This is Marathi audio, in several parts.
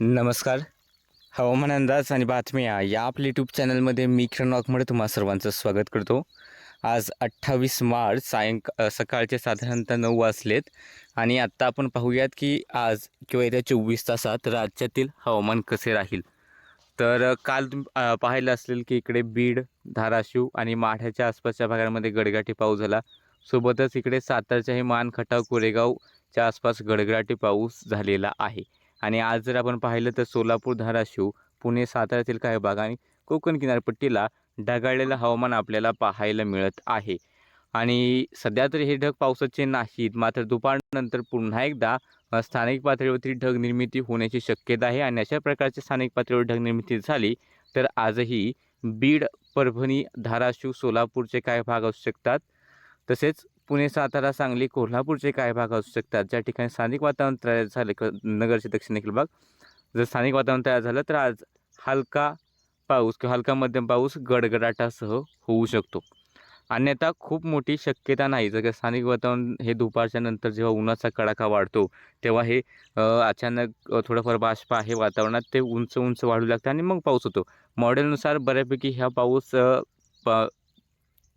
नमस्कार. हवामान अंदाज आणि बातम्या या आपल्या यूट्यूब चॅनलमध्ये मी किरण वाघमोडे तुम्हा सर्वांचं स्वागत करतो. आज अठ्ठावीस मार्च सायंक सकाळचे साधारणतः नऊ वाजलेत आणि आत्ता आपण पाहूयात की आज किंवा येत्या चोवीस तासात राज्यातील हवामान कसे राहील. तर काल पाहायला पाहिलं असेल की इकडे बीड धाराशिव आणि माढ्याच्या आसपासच्या भागांमध्ये गडगाठी पाऊस झाला. सोबतच इकडे सातारच्याही मान खटाव कोरेगावच्या आसपास गडगडाटी पाऊस झालेला आहे. आणि आज जर आपण पाहिलं तर सोलापूर धाराशिव पुणे साताऱ्यातील काही भाग आणि कोकण किनारपट्टीला ढगाळलेलं हवामान आपल्याला पाहायला मिळत आहे. आणि सध्या तरी हे ढग पावसाचे नाहीत मात्र दुपारनंतर पुन्हा एकदा स्थानिक पातळीवरती ढग निर्मिती होण्याची शक्यता आहे आणि अशा प्रकारची स्थानिक पातळीवर ढग निर्मिती झाली तर आजही बीड परभणी धाराशिव सोलापूरचे काही भाग असू शकतात. तसेच पुणे सातारा सांगली कोल्हापूरचे काही भाग असू शकतात. ज्या ठिकाणी स्थानिक वातावरण तयार झाले क नगरचे दक्षिणेकडील भाग जर स्थानिक वातावरण तयार झालं तर आज हलका पाऊस किंवा हलका मध्यम पाऊस गडगडाटासह होऊ शकतो. अन्यथा खूप मोठी शक्यता नाही. जर का स्थानिक वातावरण हे दुपारच्या नंतर जेव्हा उन्हाचा कडाका वाढतो तेव्हा हे अचानक थोडंफार बाष्प आहे वातावरणात ते उंच उंच वाढू लागतं आणि मग पाऊस होतो. मॉडेलनुसार बऱ्यापैकी ह्या पाऊस प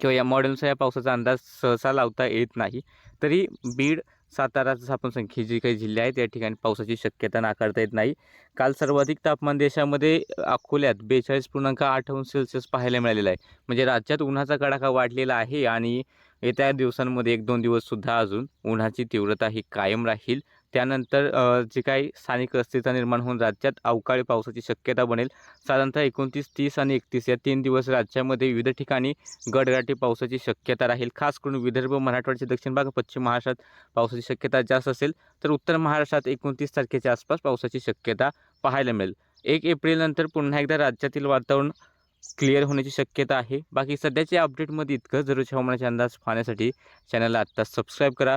किंवा या मॉडेलनुसार या पावसाचा अंदाज सहसा लावता येत नाही. तरी बीड सातारा आपण संख्ये जी काही जिल्हे आहेत या ठिकाणी पावसाची शक्यता नाकारता येत नाही. काल सर्वाधिक तापमान देशामध्ये अकोल्यात बेचाळीस पूर्णांक आठ अंश सेल्सिअस पाहायला मिळालेलं आहे. म्हणजे राज्यात उन्हाचा कडाका वाढलेला आहे आणि येत्या दिवसांमध्ये एक दोन दिवससुद्धा अजून उन्हाची तीव्रता ही कायम राहील. त्यानंतर जे काही स्थानिक अस्थिरता निर्माण होऊन राज्यात अवकाळी पावसाची शक्यता बनेल. साधारणतः एकोणतीस तीस आणि एकतीस या तीन दिवस राज्यामध्ये विविध ठिकाणी गडगाटी पावसाची शक्यता राहील. खास करून विदर्भ मराठवाड्याचे दक्षिण भाग पश्चिम महाराष्ट्रात पावसाची शक्यता जास्त असेल तर उत्तर महाराष्ट्रात एकोणतीस तारखेच्या आसपास पावसाची शक्यता पाहायला मिळेल. एक एप्रिलनंतर पुन्हा एकदा राज्यातील वातावरण क्लिअर होण्याची शक्यता आहे. बाकी सध्याच्या अपडेटमध्ये इतकं जरूरच्या हवामानाचे अंदाज पाहण्यासाठी चॅनलला आत्ता सबस्क्राईब करा.